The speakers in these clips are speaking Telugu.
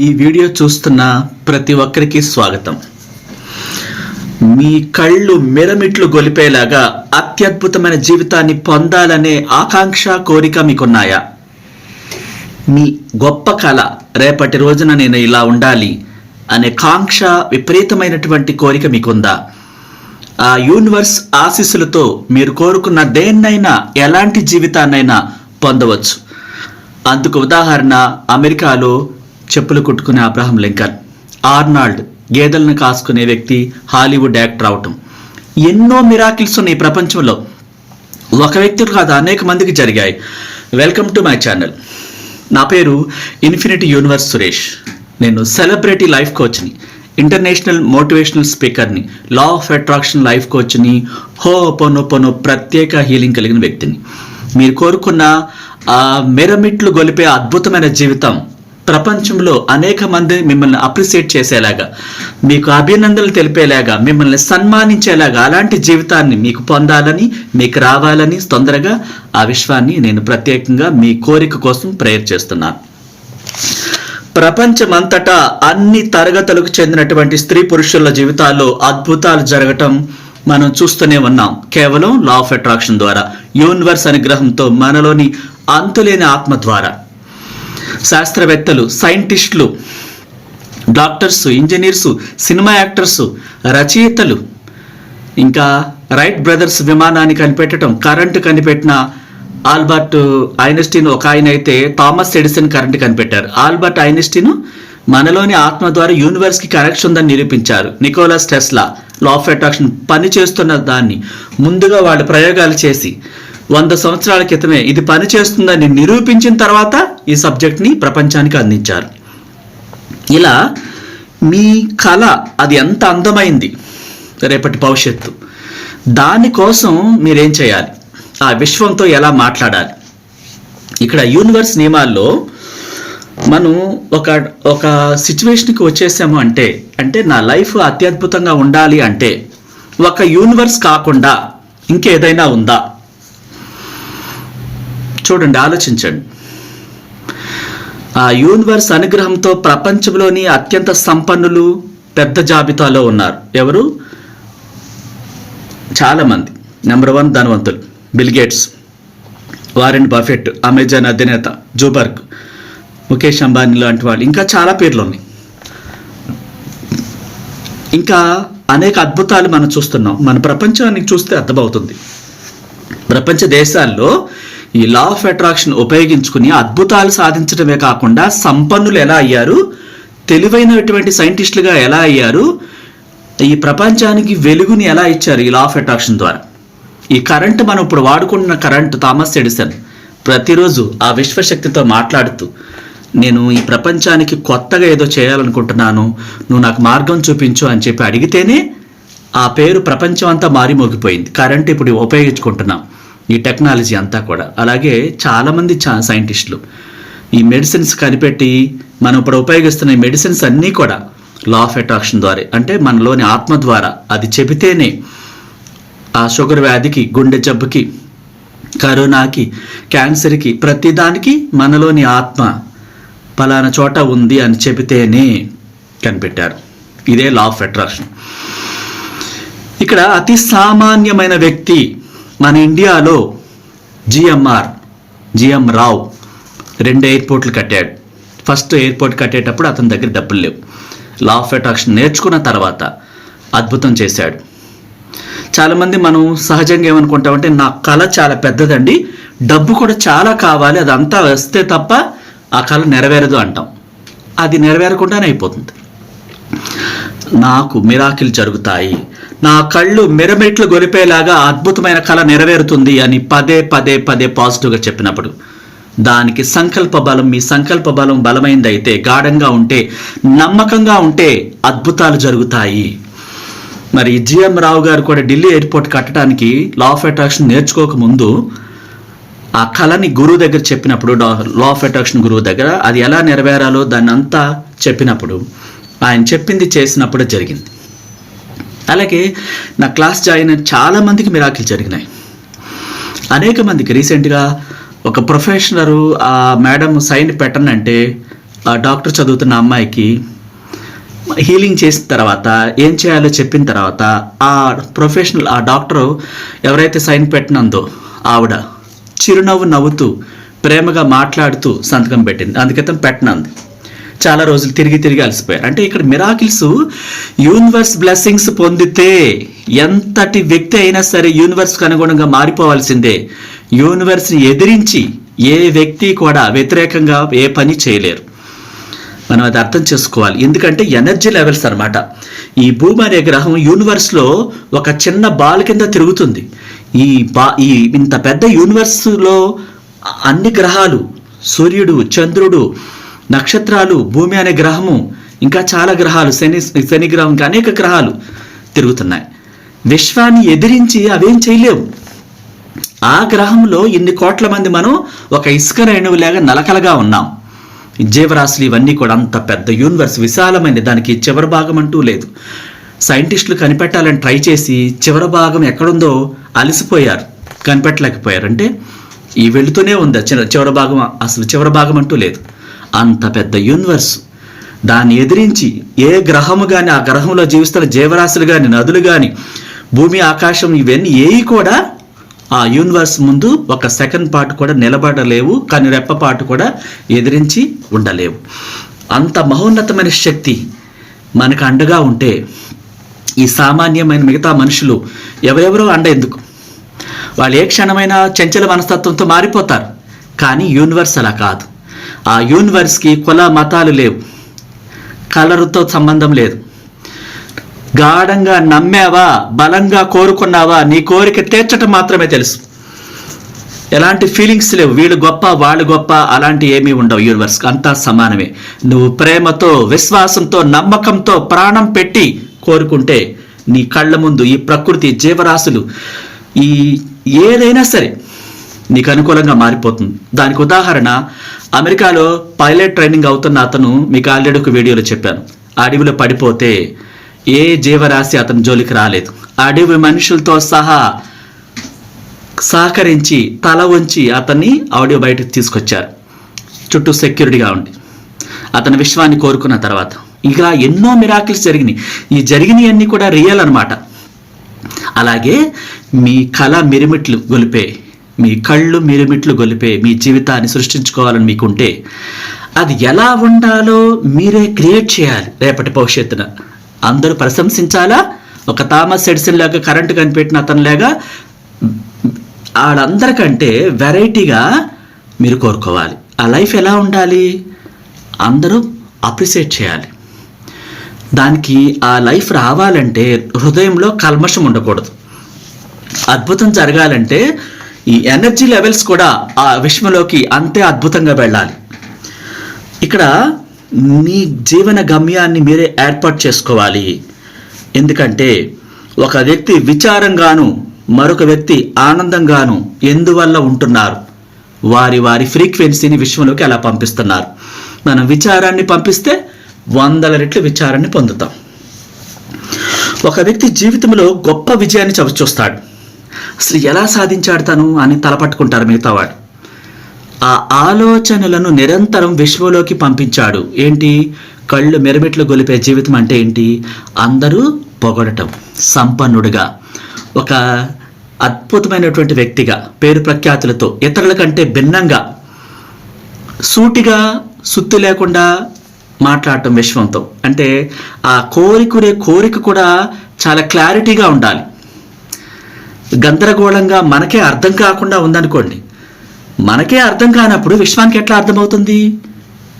ఈ వీడియో చూస్తున్న ప్రతి ఒక్కరికి స్వాగతం. మీ కళ్ళు మిరమిట్లు గొలిపేలాగా అత్యద్భుతమైన జీవితాన్ని పొందాలనే ఆకాంక్ష కోరిక మీకున్నాయా? మీ గొప్ప కళ రేపటి రోజున నేను ఇలా ఉండాలి అనే కాంక్ష విపరీతమైనటువంటి కోరిక మీకుందా? ఆ యూనివర్స్ ఆశీస్సులతో మీరు కోరుకున్న దేన్నైనా ఎలాంటి జీవితాన్నైనా పొందవచ్చు. అందుకు ఉదాహరణ అమెరికాలో చెప్పులు కుట్టుకునే అబ్రహం లింకన్. ఆర్నాల్డ్ గేదెలను కాసుకునే వ్యక్తి హాలీవుడ్ యాక్టర్ అవటం. ఎన్నో మిరాకిల్స్ ఉన్నాయి ప్రపంచంలో. ఒక వ్యక్తి కాదు అనేక మందికి జరిగాయి. Welcome to my channel. నా పేరు ఇన్ఫినిటీ యూనివర్స్ సురేష్. నేను సెలబ్రిటీ లైఫ్ కోచ్ని ఇంటర్నేషనల్ మోటివేషనల్ స్పీకర్ని లా ఆఫ్ అట్రాక్షన్ లైఫ్ కోచ్ని హో పొనో ప్రత్యేక హీలింగ్ కలిగిన వ్యక్తిని. మీరు కోరుకున్న ఆ మెరమిట్లు గొలిపే అద్భుతమైన జీవితం ప్రపంచంలో అనేక మంది మిమ్మల్ని అప్రిసియేట్ చేసేలాగా మీకు అభినందనలు తెలిపేలాగా మిమ్మల్ని సన్మానించేలాగా అలాంటి జీవితాన్ని మీకు పొందాలని మీకు రావాలని తొందరగా ఆ విశ్వాన్ని నేను ప్రత్యేకంగా మీ కోరిక కోసం ప్రేయర్ చేస్తున్నాను. ప్రపంచమంతటా అన్ని తరగతులకు చెందినటువంటి స్త్రీ పురుషుల జీవితాల్లో అద్భుతాలు జరగటం మనం చూస్తూనే ఉన్నాం. కేవలం లా ఆఫ్ అట్రాక్షన్ ద్వారా యూనివర్స్ అనుగ్రహంతో మనలోని అంతులేని ఆత్మ ద్వారా. శాస్త్రవేత్తలు సైంటిస్టులు డాక్టర్స్ ఇంజనీర్స్ సినిమా యాక్టర్స్ రచయితలు ఇంకా రైట్ బ్రదర్స్ విమానాన్ని కనిపెట్టడం కరెంటు కనిపెట్టిన ఆల్బర్ట్ ఐన్స్టీన్ ఒక ఆయన అయితే థామస్ ఎడిసన్ కరెంట్ కనిపెట్టారు. ఆల్బర్ట్ ఐన్స్టీన్ మనలోని ఆత్మ ద్వారా యూనివర్స్కి కనెక్షన్ ఉందని నిరూపించారు. Nicholas Tesla law of attraction పని చేస్తున్న దాన్ని ముందుగా వాళ్ళు ప్రయోగాలు చేసి వంద సంవత్సరాల క్రితమే ఇది పని చేస్తుందని నిరూపించిన తర్వాత ఈ సబ్జెక్ట్ని ప్రపంచానికి అందించారు. ఇలా మీ కళ అది ఎంత అందమైంది రేపటి భవిష్యత్తు. దానికోసం మీరేం చేయాలి? ఆ విశ్వంతో ఎలా మాట్లాడాలి? ఇక్కడ యూనివర్స్ నియమాల్లో మనం ఒక ఒక సిచ్యువేషన్కి వచ్చేసాము అంటే అంటే నా లైఫ్ అత్యద్భుతంగా ఉండాలి అంటే ఒక యూనివర్స్ కాకుండా ఇంకేదైనా ఉందా? చూడండి ఆలోచించండి. ఆ యూనివర్స్ అనుగ్రహంతో ప్రపంచంలోని అత్యంత సంపన్నులు పెద్ద జాబితాలో ఉన్నారు. ఎవరు? చాలామంది. నెంబర్ వన్ ధనవంతులు. Bill Gates Warren Buffett Amazon అధినేత జూబర్గ్ ముఖేష్ అంబానీ లాంటి వాళ్ళు. ఇంకా చాలా పేర్లు ఉన్నాయి. ఇంకా అనేక అద్భుతాలు మనం చూస్తున్నాం. మన ప్రపంచానికి చూస్తే అర్థమవుతుంది. ప్రపంచ దేశాల్లో ఈ లా ఆఫ్ అట్రాక్షన్ ఉపయోగించుకుని అద్భుతాలు సాధించడమే కాకుండా సంపన్నులు ఎలా అయ్యారు? తెలివైనటువంటి సైంటిస్టులుగా ఎలా అయ్యారు? ఈ ప్రపంచానికి వెలుగుని ఎలా ఇచ్చారు ఈ లా ఆఫ్ అట్రాక్షన్ ద్వారా? ఈ కరెంట్ మనం ఇప్పుడు వాడుకుంటున్న కరెంట్ థామస్ ఎడిసన్ ప్రతిరోజు ఆ విశ్వశక్తితో మాట్లాడుతూ నేను ఈ ప్రపంచానికి కొత్తగా ఏదో చేయాలనుకుంటున్నాను నువ్వు నాకు మార్గం చూపించు అని చెప్పి అడిగితేనే ఆ పేరు ప్రపంచం అంతా మారి మోగిపోయింది కరెంట్ ఇప్పుడు ఉపయోగించుకుంటున్నాం. ఈ టెక్నాలజీ అంతా కూడా. అలాగే చాలామంది చా సైంటిస్టులు ఈ మెడిసిన్స్ కనిపెట్టి మనం ఇప్పుడు ఉపయోగిస్తున్న ఈ మెడిసిన్స్ అన్నీ కూడా లా ఆఫ్ అట్రాక్షన్ ద్వారా అంటే మనలోని ఆత్మ ద్వారా అది చెబితేనే ఆ షుగర్ వ్యాధికి గుండె జబ్బుకి కరోనాకి క్యాన్సర్కి ప్రతిదానికి మనలోని ఆత్మ పలానా చోట ఉంది అని చెబితేనే కనిపెట్టారు. ఇదే లా ఆఫ్ అట్రాక్షన్ ఇక్కడ అతి సామాన్యమైన వ్యక్తి మన ఇండియాలో జిఎంఆర్ జిఎం రావు రెండు ఎయిర్పోర్ట్లు కట్టాడు. ఫస్ట్ ఎయిర్పోర్ట్ కట్టేటప్పుడు అతని దగ్గర డబ్బులు లేవు. లా ఆఫ్ అట్రాక్షన్ నేర్చుకున్న తర్వాత అద్భుతం చేశాడు. చాలామంది మనం సహజంగా ఏమనుకుంటామంటే నా కళ చాలా పెద్దదండి డబ్బు కూడా చాలా కావాలి అదంతా వస్తే తప్ప ఆ కళ నెరవేరదు అంటాం. అది నెరవేరకుండానే అయిపోతుంది. నాకు మిరాకిల్ జరుగుతాయి నా కళ్ళు మిరమిట్లు గొలిపేలాగా అద్భుతమైన కళ నెరవేరుతుంది అని పదే పదే పదే పాజిటివ్గా చెప్పినప్పుడు దానికి సంకల్ప బలం మీ సంకల్ప బలం బలమైందైతే గాఢంగా ఉంటే నమ్మకంగా ఉంటే అద్భుతాలు జరుగుతాయి. మరి జిఎం రావు గారు కూడా ఢిల్లీ ఎయిర్పోర్ట్ కట్టడానికి లా ఆఫ్ అట్రాక్షన్ నేర్చుకోకముందు ఆ కళని గురువు దగ్గర చెప్పినప్పుడు లా ఆఫ్ అట్రాక్షన్ గురువు దగ్గర అది ఎలా నెరవేరాలో దాన్ని అంతా చెప్పినప్పుడు ఆయన చెప్పింది చేసినప్పుడు జరిగింది. అలాగే నా క్లాస్ జాయిన్ అయిన చాలా మందికి మిరాకిల్ జరిగినాయి. అనేక మందికి రీసెంట్గా ఒక ప్రొఫెషనరు ఆ మేడం సైన్ పెట్టనంటే ఆ డాక్టర్ చదువుతున్న అమ్మాయికి హీలింగ్ చేసిన తర్వాత ఏం చేయాలో చెప్పిన తర్వాత ఆ ప్రొఫెషనల్ ఆ డాక్టరు ఎవరైతే సైన్ పెట్టినందో ఆవిడ చిరునవ్వు నవ్వుతూ ప్రేమగా మాట్లాడుతూ సంతకం పెట్టింది. అందుకైతే పెట్టనంది. చాలా రోజులు తిరిగి తిరిగి అలసిపోయారు. అంటే ఇక్కడ మిరాకిల్స్ యూనివర్స్ బ్లెస్సింగ్స్ పొందితే ఎంతటి వ్యక్తి అయినా సరే యూనివర్స్కి అనుగుణంగా మారిపోవాల్సిందే. యూనివర్స్ని ఎదిరించి ఏ వ్యక్తి కూడా వ్యతిరేకంగా ఏ పని చేయలేరు. మనం అది అర్థం చేసుకోవాలి. ఎందుకంటే ఎనర్జీ లెవెల్స్ అనమాట ఈ భూమి అనే గ్రహం యూనివర్స్లో ఒక చిన్న బాల్ కింద తిరుగుతుంది. ఈ బా ఈ ఇంత పెద్ద యూనివర్స్లో అన్ని గ్రహాలు సూర్యుడు చంద్రుడు నక్షత్రాలు భూమి అనే గ్రహము ఇంకా చాలా గ్రహాలు శని శని గ్రహం ఇంకా అనేక గ్రహాలు తిరుగుతున్నాయి. విశ్వాన్ని ఎదిరించి అవేం చేయలేవు. ఆ గ్రహంలో ఇన్ని కోట్ల మంది మనం ఒక ఇసుక రేణువులాగా నలకలగా ఉన్నాం. జీవరాశులు ఇవన్నీ కూడా అంత పెద్ద యూనివర్స్ విశాలమైన దానికి చివరి భాగం అంటూ లేదు. సైంటిస్టులు కనిపెట్టాలని ట్రై చేసి చివరి భాగం ఎక్కడుందో అలసిపోయారు. కనిపెట్టలేకపోయారు. అంటే ఈ వెళుతూనే ఉంది. చివరి భాగం అసలు చివరి భాగం అంటూ లేదు. అంత పెద్ద యూనివర్స్ దాన్ని ఎదిరించి ఏ గ్రహము కానీ ఆ గ్రహంలో జీవిస్తున్న జీవరాశులు కానీ నదులు కానీ భూమి ఆకాశం ఇవన్నీ ఏవి కూడా ఆ యూనివర్స్ ముందు ఒక సెకండ్ పార్ట్ కూడా నిలబడలేవు కానీ రెప్ప పాటు కూడా ఎదిరించి ఉండలేవు. అంత మహోన్నతమైన శక్తి మనకు అండగా ఉంటే ఈ సామాన్యమైన మిగతా మనుషులు ఎవరెవరో అండ ఎందుకు? వాళ్ళు ఏ క్షణమైనా చంచల మనస్తత్వంతో మారిపోతారు కానీ యూనివర్స్ అలా కాదు. ఆ యూనివర్స్కి కుల మతాలు లేవు. కలరుతో సంబంధం లేదు. గాఢంగా నమ్మావా బలంగా కోరుకున్నావా నీ కోరిక తీర్చటం మాత్రమే తెలుసు. ఎలాంటి ఫీలింగ్స్ లేవు. వీళ్ళు గొప్ప వాళ్ళు గొప్ప అలాంటి ఏమీ ఉండవు యూనివర్స్ అంతా సమానమే. నువ్వు ప్రేమతో విశ్వాసంతో నమ్మకంతో ప్రాణం పెట్టి కోరుకుంటే నీ కళ్ళ ముందు ఈ ప్రకృతి జీవరాశులు ఈ ఏదైనా సరే నీకు అనుకూలంగా మారిపోతుంది. దానికి ఉదాహరణ అమెరికాలో పైలట్ ట్రైనింగ్ అవుతున్న అతను మీకు ఆల్రెడీ ఒక వీడియోలో చెప్పాను. అడవిలో పడిపోతే ఏ జీవరాశి అతని జోలికి రాలేదు. అడవి మనుషులతో సహా సహకరించి తల వంచి అతన్ని ఆడియో బయటకు తీసుకొచ్చారు. చుట్టూ సెక్యూరిటీగా ఉండి. అతని విశ్వాన్ని కోరుకున్న తర్వాత. ఇంకా ఎన్నో మిరాకిల్స్ జరిగినాయి. ఈ జరిగినవన్నీ కూడా రియల్ అనమాట అలాగే మీ కళ మిరిమిట్లు గొలిపే మీ కళ్ళు మిరుమిట్లు గొలిపే మీ జీవితాన్ని సృష్టించుకోవాలని మీకుంటే అది ఎలా ఉండాలో మీరే క్రియేట్ చేయాలి రేపటి భవిష్యత్తున. అందరూ ప్రశంసించాలా? ఒక థామస్ ఎడిసన్ లాగా కరెంటు కనిపెట్టిన అతనిలాగా వాళ్ళందరికంటే వెరైటీగా మీరు కోరుకోవాలి. ఆ లైఫ్ ఎలా ఉండాలి? అందరూ అప్రిషియేట్ చేయాలి. దానికి ఆ లైఫ్ రావాలంటే హృదయంలో కల్మషం ఉండకూడదు. అద్భుతం జరగాలంటే ఈ ఎనర్జీ లెవెల్స్ కూడా ఆ విశ్వంలోకి అంతే అద్భుతంగా వెళ్ళాలి. ఇక్కడ మీ జీవన గమ్యాన్ని మీరే ఏర్పాటు చేసుకోవాలి. ఎందుకంటే ఒక వ్యక్తి విచారంగాను మరొక వ్యక్తి ఆనందంగాను ఎందువల్ల ఉంటున్నారు? వారి వారి ఫ్రీక్వెన్సీని విశ్వంలోకి అలా పంపిస్తున్నారు? మనం విచారాన్ని పంపిస్తే వందల రెట్లు విచారాన్ని పొందుతాం. ఒక వ్యక్తి జీవితంలో గొప్ప విజయాన్ని చవిచూస్తాడు. అసలు ఎలా సాధించాడు తను అని తలపట్టుకుంటారు మిగతా వాడు ఆ ఆలోచనలను నిరంతరం విశ్వలోకి పంపించాడు. ఏంటి? కళ్ళు మెరమిట్లు గొలిపే జీవితం అంటే ఏంటి? అందరూ పొగడటం సంపన్నుడిగా ఒక అద్భుతమైనటువంటి వ్యక్తిగా పేరు ప్రఖ్యాతులతో ఇతరుల కంటే భిన్నంగా సూటిగా సుత్తి లేకుండా మాట్లాడటం విశ్వంతో. అంటే ఆ కోరికునే కోరిక కూడా చాలా క్లారిటీగా ఉండాలి. గందరగోళంగా మనకే అర్థం కాకుండా ఉందనుకోండి. మనకే అర్థం కానప్పుడు విశ్వానికి ఎట్లా అర్థమవుతుంది?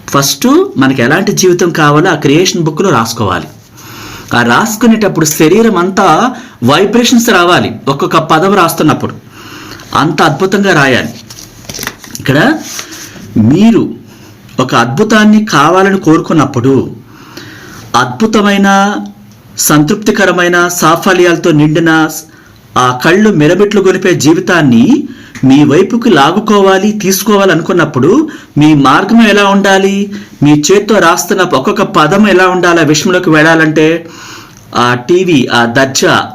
ఫస్ట్ మనకి ఎలాంటి జీవితం కావాలో ఆ క్రియేషన్ బుక్లో రాసుకోవాలి. ఆ రాసుకునేటప్పుడు శరీరం అంతా వైబ్రేషన్స్ రావాలి. ఒక్కొక్క పదం రాస్తున్నప్పుడు. అంత అద్భుతంగా రాయాలి. ఇక్కడ మీరు ఒక అద్భుతాన్ని కావాలని కోరుకున్నప్పుడు అద్భుతమైన సంతృప్తికరమైన సాఫల్యాలతో నిండిన ఆ కళ్ళు మెరబెట్లు గొలిపే జీవితాన్ని మీ వైపుకి లాగుకోవాలి తీసుకోవాలి అనుకున్నప్పుడు మీ మార్గం ఎలా ఉండాలి? మీ చేత్తో రాస్తున్న ఒక్కొక్క పదం ఎలా ఉండాలి? ఆ విషయంలోకి వెళ్ళాలంటే ఆ టీవీ ఆ దర్జా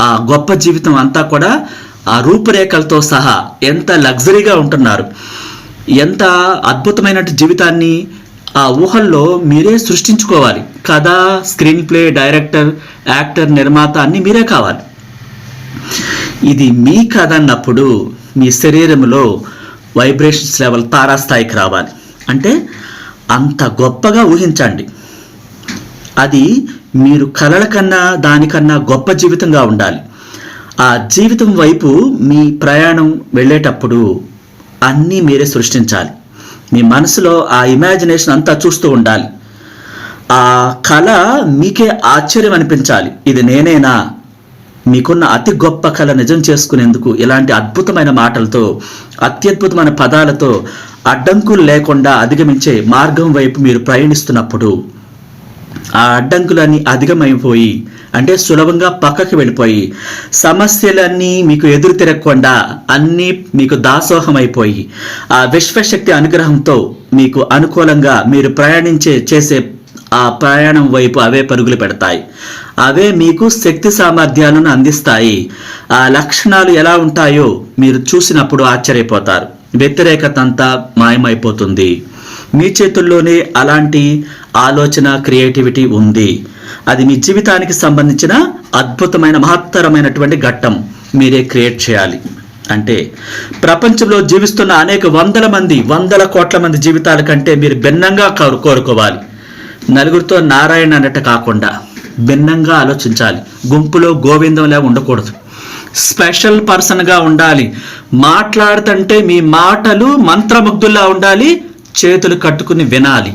ఆ గొప్ప జీవితం అంతా కూడా ఆ రూపురేఖలతో సహా ఎంత లగ్జరీగా ఉంటున్నారు. ఎంత అద్భుతమైన జీవితాన్ని ఆ ఊహల్లో మీరే సృష్టించుకోవాలి. కథ స్క్రీన్ ప్లే డైరెక్టర్ యాక్టర్ నిర్మాత అన్నీ మీరే కావాలి. ఇది మీ కథ అన్నప్పుడు మీ శరీరంలో వైబ్రేషన్స్ లెవెల్ తారాస్థాయికి రావాలి. అంటే అంత గొప్పగా ఊహించండి. అది మీరు కలల కన్నా దానికన్నా గొప్ప జీవితంగా ఉండాలి. ఆ జీవితం వైపు మీ ప్రయాణం వెళ్ళేటప్పుడు అన్నీ మీరే సృష్టించాలి. మీ మనసులో ఆ ఇమాజినేషన్ అంతా చూస్తూ ఉండాలి. ఆ కళ మీకే ఆశ్చర్యం అనిపించాలి. ఇది నేనేనా? మీకున్న అతి గొప్ప కళ నిజం చేసుకునేందుకు ఇలాంటి అద్భుతమైన మాటలతో అత్యద్భుతమైన పదాలతో అడ్డంకులు లేకుండా అధిగమించే మార్గం వైపు మీరు ప్రయాణిస్తున్నప్పుడు ఆ అడ్డంకులన్నీ అధిగమైపోయి అంటే సులభంగా పక్కకి వెళ్ళిపోయి సమస్యలన్నీ మీకు ఎదురు తిరగకుండా అన్నీ మీకు దాసోహం అయిపోయి ఆ విశ్వశక్తి అనుగ్రహంతో మీకు అనుకూలంగా మీరు ప్రయాణించే చేసే ఆ ప్రయాణం వైపు అవే పరుగులు పెడతాయి. అవే మీకు శక్తి సామర్థ్యాలను అందిస్తాయి. ఆ లక్షణాలు ఎలా ఉంటాయో మీరు చూసినప్పుడు ఆశ్చర్యపోతారు. వ్యతిరేకత అంతా మాయమైపోతుంది. మీ చేతుల్లోనే అలాంటి ఆలోచన క్రియేటివిటీ ఉంది. అది మీ జీవితానికి సంబంధించిన అద్భుతమైన మహత్తరమైనటువంటి ఘట్టం. మీరే క్రియేట్ చేయాలి. అంటే ప్రపంచంలో జీవిస్తున్న అనేక వందల మంది వందల కోట్ల మంది జీవితాల కంటే మీరు భిన్నంగా కోరుకోవాలి. నలుగురితో నారాయణ అన్నట్టు కాకుండా భిన్నంగా ఆలోచించాలి. గుంపులో గోవిందంలా ఉండకూడదు. స్పెషల్ పర్సన్గా ఉండాలి. మాట్లాడుతుంటే మీ మాటలు మంత్రముగ్ధుల్లా ఉండాలి. చేతులు కట్టుకుని వినాలి.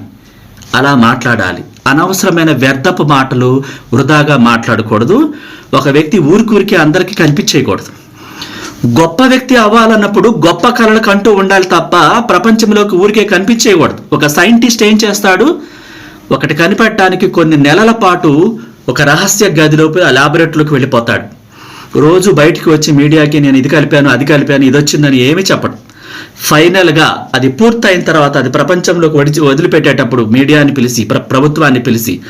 అలా మాట్లాడాలి. అనవసరమైన వ్యర్థపు మాటలు వృధాగా మాట్లాడకూడదు. ఒక వ్యక్తి ఊరికూరికి అందరికీ కనిపించేయకూడదు. గొప్ప వ్యక్తి అవ్వాలన్నప్పుడు గొప్ప కళలు కంటూ ఉండాలి తప్ప ప్రపంచంలోకి ఊరికే కనిపించేయకూడదు. ఒక సైంటిస్ట్ ఏం చేస్తాడు? ఒకటి కనిపెట్టడానికి కొన్ని నెలల పాటు ఒక రహస్య గదిలోకి ఆ ల్యాబొరేటరీలోకి వెళ్ళిపోతాడు. రోజు బయటికి వచ్చి మీడియాకి నేను ఇది కలిపాను అది కలిపాను ఇది వచ్చిందని ఏమీ చెప్పడు. ఫైనల్గా అది పూర్తయిన తర్వాత అది ప్రపంచంలోకి వడిచి వదిలిపెట్టేటప్పుడు మీడియాని పిలిచి ప్ర- ప్రభుత్వాన్ని పిలిచి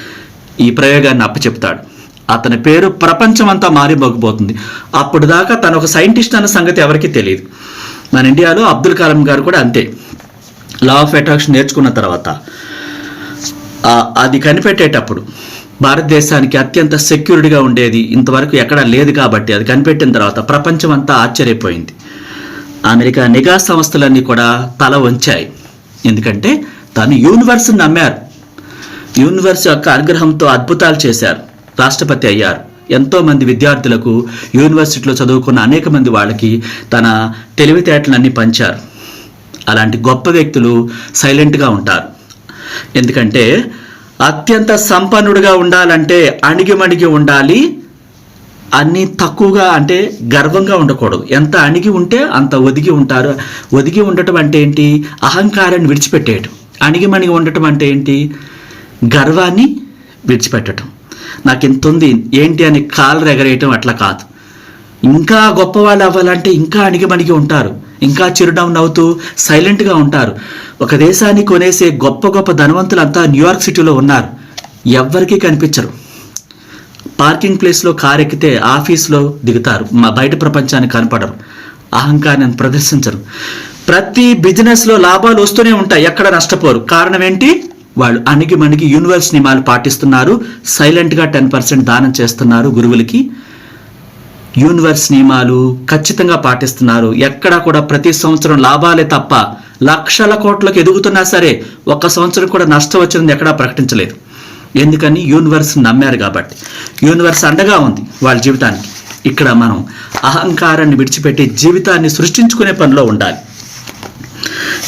ఈ ప్రయోగాన్ని అప్పచెప్తాడు. అతని పేరు ప్రపంచమంతా మారిపోకపోతుంది. అప్పుడు దాకా తను ఒక సైంటిస్ట్ అన్న సంగతి ఎవరికీ తెలియదు. మన ఇండియాలో అబ్దుల్ కలాం గారు కూడా అంతే. లా ఆఫ్ అట్రాక్షన్ నేర్చుకున్న తర్వాత అది కనిపెట్టేటప్పుడు భారతదేశానికి అత్యంత సెక్యూరిటీగా ఉండేది ఇంతవరకు ఎక్కడా లేదు కాబట్టి అది కనిపెట్టిన తర్వాత ప్రపంచం అంతా ఆశ్చర్యపోయింది. అమెరికా నిఘా సంస్థలన్నీ కూడా తల వంచాయి. ఎందుకంటే తను యూనివర్స్ని నమ్మారు. యూనివర్స్ యొక్క అనుగ్రహంతో అద్భుతాలు చేశారు. రాష్ట్రపతి అయ్యారు. ఎంతో మంది విద్యార్థులకు యూనివర్సిటీలో చదువుకున్న అనేక మంది వాళ్ళకి తన తెలివితేటలన్నీ పంచారు. అలాంటి గొప్ప వ్యక్తులు సైలెంట్గా ఉంటారు. ఎందుకంటే అత్యంత సంపన్నుడిగా ఉండాలంటే అణిగిమణిగి ఉండాలి. అన్నీ తక్కువగా అంటే గర్వంగా ఉండకూడదు. ఎంత అణిగి ఉంటే అంత ఒదిగి ఉంటారు. ఒదిగి ఉండటం అంటే ఏంటి? అహంకారాన్ని విడిచిపెట్టేయటం. అణిగిమణిగి ఉండటం అంటే ఏంటి? గర్వాన్ని విడిచిపెట్టడం నాకు ఇంత ఉంది. ఏంటి అని కాలు ఎగరేయటం అట్లా కాదు. ఇంకా గొప్పవాళ్ళు అవ్వాలంటే ఇంకా అణిగిమణిగి ఉంటారు. ఇంకా చిరునవ్వు నవ్వుతూ సైలెంట్గా ఉంటారు. ఒక దేశాన్ని కొనేసే గొప్ప గొప్ప ధనవంతులంతా న్యూయార్క్ సిటీలో ఉన్నారు. ఎవ్వరికీ కనిపించరు. పార్కింగ్ ప్లేస్లో కార్ ఎక్కితే ఆఫీస్లో దిగుతారు. మా బయట ప్రపంచానికి కనపడరు. అహంకారాన్ని ప్రదర్శించరు. ప్రతి బిజినెస్లో లాభాలు వస్తూనే ఉంటాయి. ఎక్కడ నష్టపోరు. కారణం ఏంటి? వాళ్ళు అణిగి మణిగి యూనివర్స్ నియమాలు పాటిస్తున్నారు. సైలెంట్గా టెన్ పర్సెంట్ దానం చేస్తున్నారు గురువులకి. యూనివర్స్ నియమాలు ఖచ్చితంగా పాటిస్తున్నారు. ఎక్కడా కూడా ప్రతి సంవత్సరం లాభాలే తప్ప లక్షల కోట్లకు ఎదుగుతున్నా సరే ఒక్క సంవత్సరం కూడా నష్టం వచ్చింది ఎక్కడా ప్రకటించలేదు. ఎందుకని? యూనివర్స్ నమ్మారు కాబట్టి. యూనివర్స్ అండగా ఉంది వాళ్ళ జీవితానికి. ఇక్కడ మనం అహంకారాన్ని విడిచిపెట్టి జీవితాన్ని సృష్టించుకునే పనిలో ఉండాలి.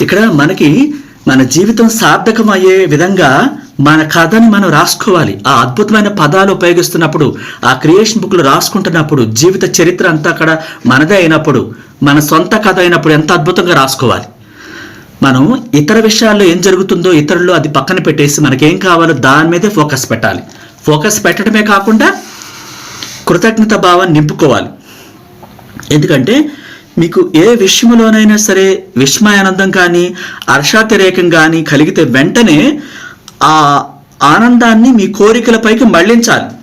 ఇక్కడ మనకి మన జీవితం సార్థకమయ్యే విధంగా మన కథని మనం రాసుకోవాలి. ఆ అద్భుతమైన పదాలు ఉపయోగిస్తున్నప్పుడు ఆ క్రియేషన్ బుక్లు రాసుకుంటున్నప్పుడు జీవిత చరిత్ర అంతా అక్కడ మనదే అయినప్పుడు మన సొంత కథ అయినప్పుడు ఎంత అద్భుతంగా రాసుకోవాలి. మనం ఇతర విషయాల్లో ఏం జరుగుతుందో ఇతరులు అది పక్కన పెట్టేసి మనకేం కావాలో దాని మీదే ఫోకస్ పెట్టాలి. ఫోకస్ పెట్టడమే కాకుండా కృతజ్ఞత భావం నింపుకోవాలి. ఎందుకంటే మీకు ఏ విషయంలోనైనా సరే విస్మయానందం కానీ హర్షాతిరేకం కానీ కలిగితే వెంటనే ఆ ఆనందాన్ని మీ కోరికలపైకి మళ్ళించాలి.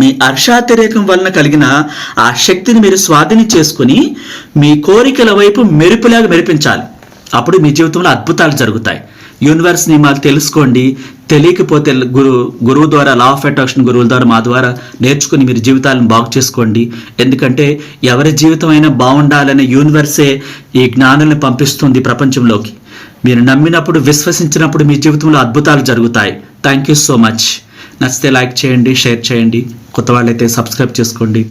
మీ హర్షాతిరేకం వలన కలిగిన ఆ శక్తిని మీరు స్వాధీనం చేసుకుని మీ కోరికల వైపు మెరుపులాగా మెరిపించాలి. అప్పుడు మీ జీవితంలో అద్భుతాలు జరుగుతాయి. యూనివర్స్ నియమాలు తెలుసుకోండి. తెలియకపోతే గురు గురువు ద్వారా లా ఆఫ్ అట్రాక్షన్ గురువుల ద్వారా మా ద్వారా నేర్చుకుని మీరు జీవితాలను బాగు చేసుకోండి. ఎందుకంటే ఎవరి జీవితం అయినా బాగుండాలనే యూనివర్సే ఈ జ్ఞానాన్ని పంపిస్తుంది ప్రపంచంలోకి. మీరు నమ్మినప్పుడు విశ్వసించినప్పుడు మీ జీవితంలో అద్భుతాలు జరుగుతాయి. థ్యాంక్ యూ సో మచ్ నచ్చితే లైక్ చేయండి షేర్ చేయండి. కొత్త వాళ్ళైతే సబ్స్క్రైబ్ చేసుకోండి.